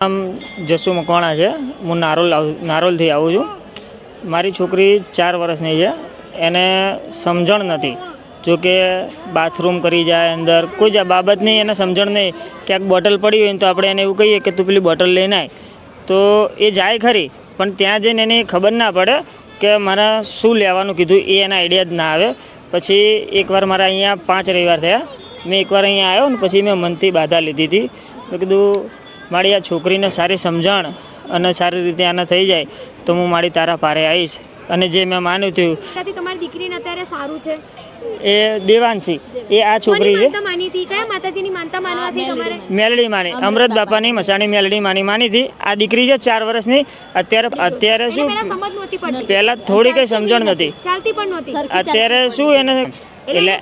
આમ જસુ મકવાણા છે હું નારોલ નારોલથી આવું છું મારી છોકરી ચાર વર્ષની છે એને સમજણ નથી જો કે બાથરૂમ કરી જાય અંદર કોઈ જ બાબત નહીં એને સમજણ નહીં ક્યાંક બોટલ પડી હોય ને તો આપણે એને એવું કહીએ કે તું પેલી બોટલ લઈને આય। તો એ જાય ખરી, પણ ત્યાં જઈને એને ખબર ના પડે કે મારે શું લેવાનું કીધું એ એના આઈડિયા જ ના આવે। પછી એકવાર મારા અહીંયા પાંચ રવિવાર થયા. મેં એકવાર અહીંયા આવ્યો ને પછી મેં મનથી બાધા લીધી હતી. મેં કીધું, મારી આ છોકરીને સારી સમજણ અને સારી રીતે આને થઈ જાય તો હું મારી તારા પારે આવીશ. અને જે મેં માન્યું થયું તમારી દીકરીને અત્યારે સારું છે? એ દેવાંશી એ આ છોકરી છે. માની હતી? કયા માતાજીની માનતા માનવાથી તમારે? મેલડી માની અમૃત બાપાની મસાણી મેલડી માની માની હતી. આ દીકરી છે ચાર વર્ષની. અત્યારે અત્યારે શું? પહેલા થોડી કંઈ સમજણ નથી. ચાલતી પણ નહોતી. અત્યારે શું એને એટલે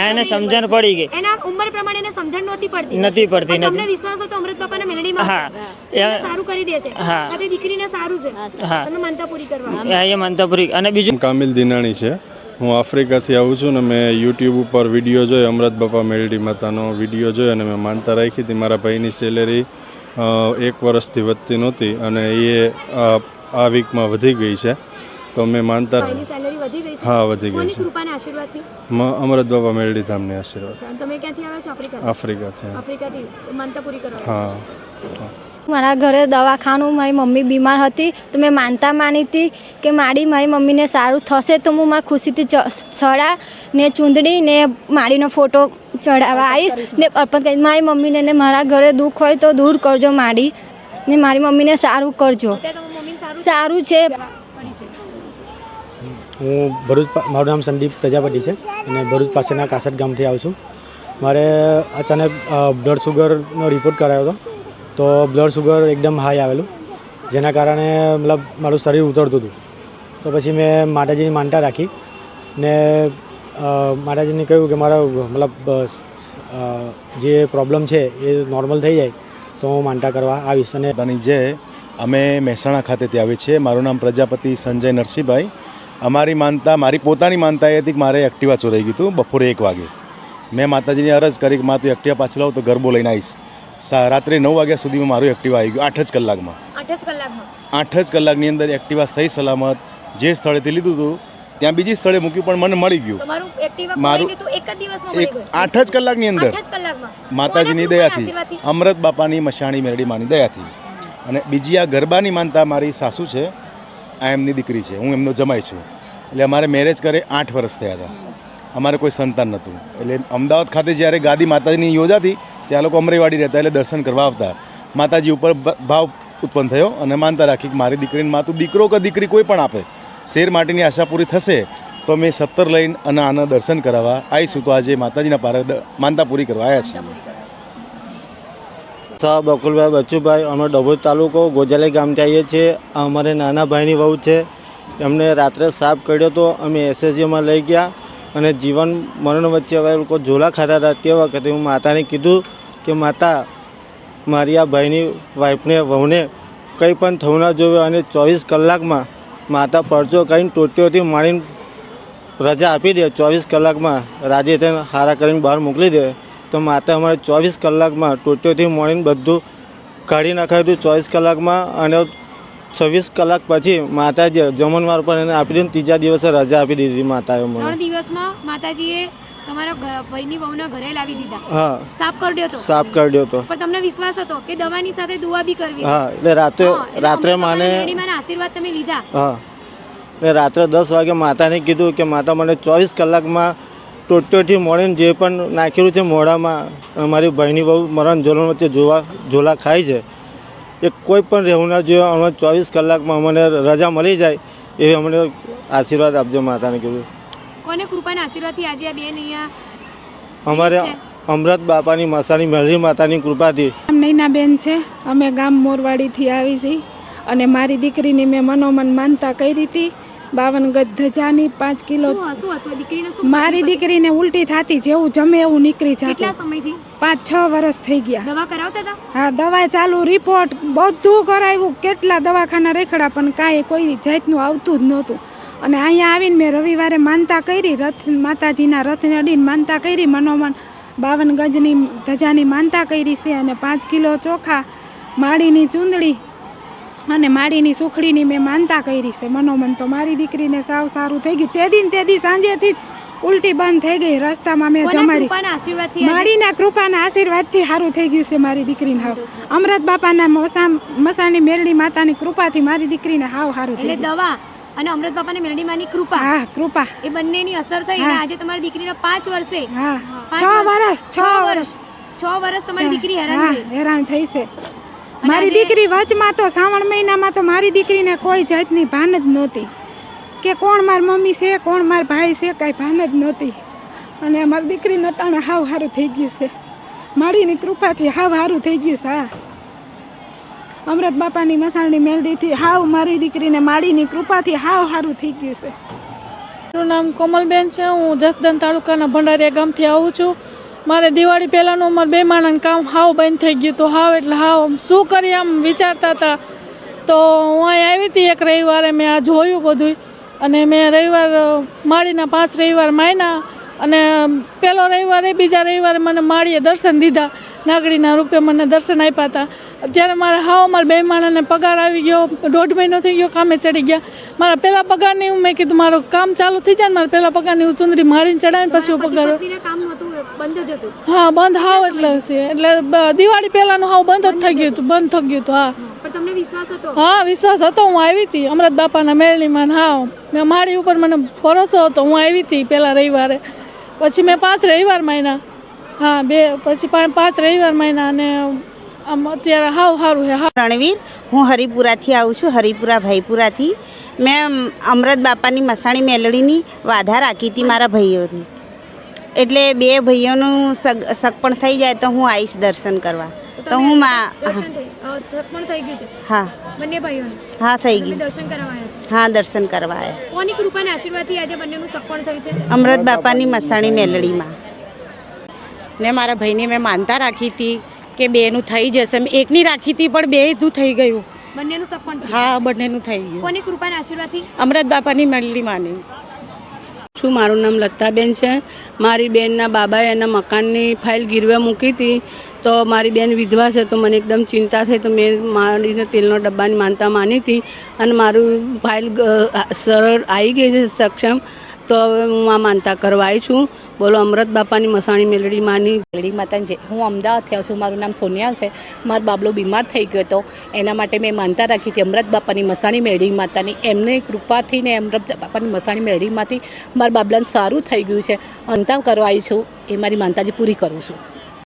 એને સમજણ પડી ગઈ. એના ઉંમર પ્રમાણે એને સમજણ નહોતી પડતી. નથી પડતી, નથી તમને. વિશ્વાસ હતો અમૃત બાપાના મેલડીમાં હા. સારું કરી દેશે હા. તે દીકરીને સારું છે. હા. તમે માનતા પૂરી કરવા. એ માનતાપુરી અને બીજું? હું કામિલ દિનાણી છે. હું આફ્રિકાથી આવું છું ને મેં યુટ્યુબ ઉપર વીડિયો જોયો અમૃત બાપા મેલડી માતાનો વીડિયો જોયો અને મેં માનતા રાખી હતી. મારા ભાઈની સેલેરી એક વર્ષથી વધતી નહોતી અને એ આ આ વીકમાં વધી ગઈ છે. તો અમે માનતા એની સેલરી વધી ગઈ છે? હા વધી ગઈ છે. અમરત બાબા મ- અમૃત બાપા ધામની આશીર્વાદ. આફ્રિકાથી? હા. મારા ઘરે દવાખાનું મારી મમ્મી બીમાર હતી તો મેં માનતા માની હતી કે મારી મારી મમ્મીને સારું થશે તો હું મારા ખુશીથી ચડા સડા ને ચૂંદડી ને મારીનો ફોટો ચડાવવા આવીશ. ને અર્પણ કરી મારી મમ્મીને ને મારા ઘરે દુઃખ હોય તો દૂર કરજો મારી ને મારી મમ્મીને સારું કરજો. સારું સારું છે. પડી છે? હું ભરૂચ મારું નામ સંદીપ પ્રજાપતિ છે અને ભરૂચ પાસેના કાસટ ગામથી આવું છું. મારે અચાનક બ્લડ સુગરનો રિપોર્ટ કરાયો હતો. તો બ્લડ સુગર એકદમ હાઈ આવેલું, જેના કારણે મતલબ મારું શરીર ઉતરતું હતું. તો પછી મેં માતાજીની માનતા રાખી ને માતાજીને કહ્યું કે મારા મતલબ જે પ્રોબ્લેમ છે એ નોર્મલ થઈ જાય, તો હું માનતા કરવા આવીશ. અને જે અમે મહેસાણા ખાતેથી આવીએ છીએ. મારું નામ પ્રજાપતિ સંજય નરસિંહભાઈ. અમારી માનતા મારી પોતાની માનતા એ હતી કે મારે એક્ટિવા ચોરાઈ ગયું હતું બપોરે એક વાગે. મેં માતાજીની અરજ કરી કે માં તું એક્ટિવા પાછળ આવ તો ગરબો લઈને આવીશ. રાત્રે નવ વાગ્યા સુધીમાં મારું એક્ટિવા આવી ગયું આઠ જ કલાકમાં. આઠ જ કલાકમાં? આઠ જ કલાકની અંદર એક્ટિવા સહી સલામત જે સ્થળેથી લીધું હતું ત્યાં બીજી સ્થળે મૂક્યું પણ મને મળી ગયું. મારું- એક આઠ જ કલાકની અંદર. માતાજીની દયાથી. અમૃત બાપાની મશાણી મેરડી માની દયાથી. અને બીજી આ ગરબાની માનતા મારી સાસુ છે. આ એમની દીકરી છે, હું એમનો જમાઈ છું. એટલે અમારે મેરેજ કરે આઠ વર્ષ થયા હતા. અમારે કોઈ સંતાન નહોતું. એટલે અમદાવાદ ખાતે જ્યારે ગાદી માતાજીની યોજાતી ત્યાં લોકો અમરેવાડી રહેતા, એટલે દર્શન કરવા આવતા. માતાજી ઉપર ભાવ ઉત્પન્ન થયો અને માનતા રાખી કે મારી દીકરીને માતું દીકરો કે દીકરી કોઈ પણ આપે. શેર માટેની આશા પૂરી થશે, તો મેં સત્તર લઈને અને આના દર્શન કરાવવા આવીશું. તો આજે માતાજીના પારે માનતા પૂરી કરવા આવ્યા છીએ. શાહ બકુલભાઈ બચ્ચુભાઈ અમે ડભોજ તાલુકો ગોજાલી ગામથી આવીએ છીએ. અમારે નાના ભાઈની વહુ છે. એમને રાત્રે સાપ કર્યો હતો અમે એસએસજીમાં લઈ ગયા અને જીવન મરણ વચ્ચે હવે લોકો ઝોલા ખાતા હતા. તે વખતે હું માતાને કીધું કે, માતા, મારી આ ભાઈની વાઈફને, વહુને કંઈ પણ થવું ના જોવે અને ચોવીસ કલાકમાં માતા પરચો કરીને ટોટીઓથી માણીને રજા આપી દે. ચોવીસ કલાકમાં રાજે તેને હારા કરીને બહાર મોકલી દે. તો માતા અમારે ચોવીસ કલાકમાં ટોટીઓથી મળીને બધું કાઢી નાખાયું હતું ચોવીસ કલાકમાં અને છવ્વીસ કલાક પછી માતાજી જમણવાર પર એને આપી દીધું ત્રીજા દિવસે રજા આપી દીધી માતાએ મને ત્રણ દિવસમાં માતાજીએ તમારા ભાઈની વહુના ઘરે લાવી દીધા. હા. સાફ કરી તો. સાફ કાઢ્યો તો. પણ તમને વિશ્વાસ હતો કે દવાની સાથે દુઆ બી કરવી. હા એટલે રાત્રે રાત્રે માને આશીર્વાદ તમે લીધા. હા. ને રાત્રે દસ વાગે માતાને કીધું કે માતા મને ચોવીસ કલાકમાં ટોટીઓથી મળીને જે પણ નાખેલું છે મોઢામાં અમારી ભાઈની બહુ મરણ જોલણ વચ્ચે જોવા ઝોલા ખાય છે. એ કોઈ પણ રહેવું ના જોઈએ. અમે ચોવીસ કલાકમાં અમને રજા મળી જાય એવી અમને આશીર્વાદ આપજો માતાને કીધું. કોને કૃપાના આશીર્વાદથી આજે આ બેન અહીંયા અમારે અમૃત બાપાની મસાની મહેરી માતાની કૃપાથી. નૈનાબેન છે. અમે ગામ મોરવાડીથી આવી છીએ. અને મારી દીકરીની મેં મનોમન માનતા કરી હતી. બાવન ગજ ધજાની પાંચ કિલો મારી દીકરીને ઉલટી થતી જેવું જમે એવું નીકળી જતું. પાંચ છ વર્ષ થઈ ગયા. દવા કરાવતા હા દવા ચાલુ રિપોર્ટ બધું કરાવ્યું. કેટલા દવાખાના રેખડા પણ કાંઈ કોઈ જાતનું આવતું જ નહોતું. અને અહીંયા આવીને મેં રવિવારે માનતા કરી રથ માતાજીના રથને અડીને માનતા કરી મનોમન બાવન ગજની ધજાની માનતા કરી છે. અને પાંચ કિલો ચોખા માળીની ચૂંદડી અને માળીની સુખડીની મેં માનતા કરી છે. મનોમન તો મારી દીકરીને સાવ સારું થઈ ગયું. તે દિન તે દી સાંજેથી જ ઉલટી બંધ થઈ ગઈ. રસ્તામાં મેં જમાડી માળીના કૃપાના આશીર્વાદથી સારું થઈ ગયું છે મારી દીકરીને હાવ. અમરત બાપાના મસામ મસાની મેરડી માતાની કૃપાથી મારી દીકરીને હાવ સારું થઈ ગયું દવા અને અમૃત બાપાની માની કૃપા? હા કૃપા. એ બંનેની અસર થઈ અને આજે તમારી દીકરીનો પાંચ વર્ષે. હા. છ વર્ષ. છ વર્ષ. છ વર્ષ તમારી દીકરી હેરાન હેરાન થઈ છે. મારી દીકરી વચમાં તો શ્રાવણ મહિનામાં તો મારી દીકરીને કોઈ જાતની ભાન જ નહોતી. કે કોણ મારી મમ્મી છે કોણ મારા ભાઈ છે કાંઈ ભાન જ નહોતી. અને મારી દીકરી નટાણે હાવ સારું થઈ ગયું છે. માળીની કૃપાથી હાવ સારું થઈ ગયું છે હા અમૃત બાપાની મસાળની મેલડીથી હાવ મારી દીકરીને માળીની કૃપાથી હાવ સારું થઈ ગયું છે. મારું નામ કોમલબેન છે હું જસદન તાલુકાના ભંડારીયા ગામથી આવું છું. મારે દિવાળી પહેલાંનું અમારે બે માણાનું કામ હાવ બંધ થઈ ગયું હતું, હાવ એટલે હાવ શું કરીએ આમ વિચારતા હતા. તો હું અહીં આવી હતી એક રવિવારે, મેં આ જોયું બધું અને મેં રવિવાર માળીના પાંચ રવિવાર માયના. અને પહેલો રવિવારે, બીજા રવિવારે મને માળીએ દર્શન દીધા. નાગડીના રૂપે મને દર્શન આપ્યા હતા. અત્યારે મારે હાવ મારા બે માણસને પગાર આવી ગયો. દોઢ મહિનો થઈ ગયો કામે ચડી ગયા. મારા પહેલાં પગારની હું મેં કીધું મારું કામ ચાલુ થઈ જાય ને મારા પહેલાં પગારની હું ચુંદડી મારીને ચડાવીને પછી હું પગાર હા બંધ હાવ એટલે છે. એટલે દિવાળી પહેલાંનું હાવ બંધ જ થઈ ગયું હતું. બંધ થઈ ગયું હતું હા. તમને વિશ્વાસ હતો? હા વિશ્વાસ હતો હું આવી હતી. અમરત બાપાના મેળણીમાં હા મેં મારી ઉપર મને ભરોસો હતો હું આવી હતી પહેલાં રવિવારે. પછી મેં પાંચ રવિવાર માયના. હા બે પછી પાંચ રવિવાર મહિના અને આમ અત્યારે હાવ સારું છે હા. રણવીર હું હરિપુરાથી આવું છું હરિપુરા ભાઈપુરાથી. મેં અમૃત બાપાની મસાણી મેલડીની વાધા રાખી હતી મારા ભાઈઓની. એટલે બે ભાઈઓનું સગ સગપણ થઈ જાય તો હું આવીશ દર્શન કરવા. તો હું મા હા. બંને ભાઈઓને? હા થઈ ગયું. દર્શન કરવા આવ્યા છો? હા દર્શન કરવા આવ્યા કોની કૃપાના આશીર્વાદથી આજે બંનેનું સગપણ થયું છે? અમૃત બાપાની મસાણી મેલડીમાં. ને મારા ભાઈને મેં માનતા રાખી હતી કે બેનું થઈ જશે. મેં એકની રાખી હતી પણ બેનું થઈ ગયું. બંનેનું સપન હા બંનેનું થઈ ગયું. કોની કૃપાના આશીર્વાદથી? અમૃત બાપાની મેળલી માની. છું મારું નામ લતાબેન છે. મારી બેનના બાબાએ એના મકાનની ફાઇલ ગીરવે મૂકી હતી. તો મારી બેન વિધવા છે તો મને એકદમ ચિંતા થઈ. તો મેં મારીને તેલનો ડબ્બાની માનતા માની હતી. અને મારું ફાઇલ સરળ આવી ગઈ છે સક્ષમ. તો હવે હું આ માનતા કરવા આવી છું. બોલો, અમૃત બાપાની મસાણી મેલડી માની મેલડી માતા જે હું અમદાવાદથી આવું છું. મારું નામ સોનિયા છે. મારો બાબલો બીમાર થઈ ગયો હતો. એના માટે મેં માનતા રાખી હતી અમૃત બાપાની મસાણી મેળડી માતાની. એમની કૃપાથી ને અમૃત બાપાની મસાણી મેળડીમાંથી મારા બાબલાને સારું થઈ ગયું છે. અંતા કરવા આવી છું. એ મારી માનતાજી પૂરી કરું છું.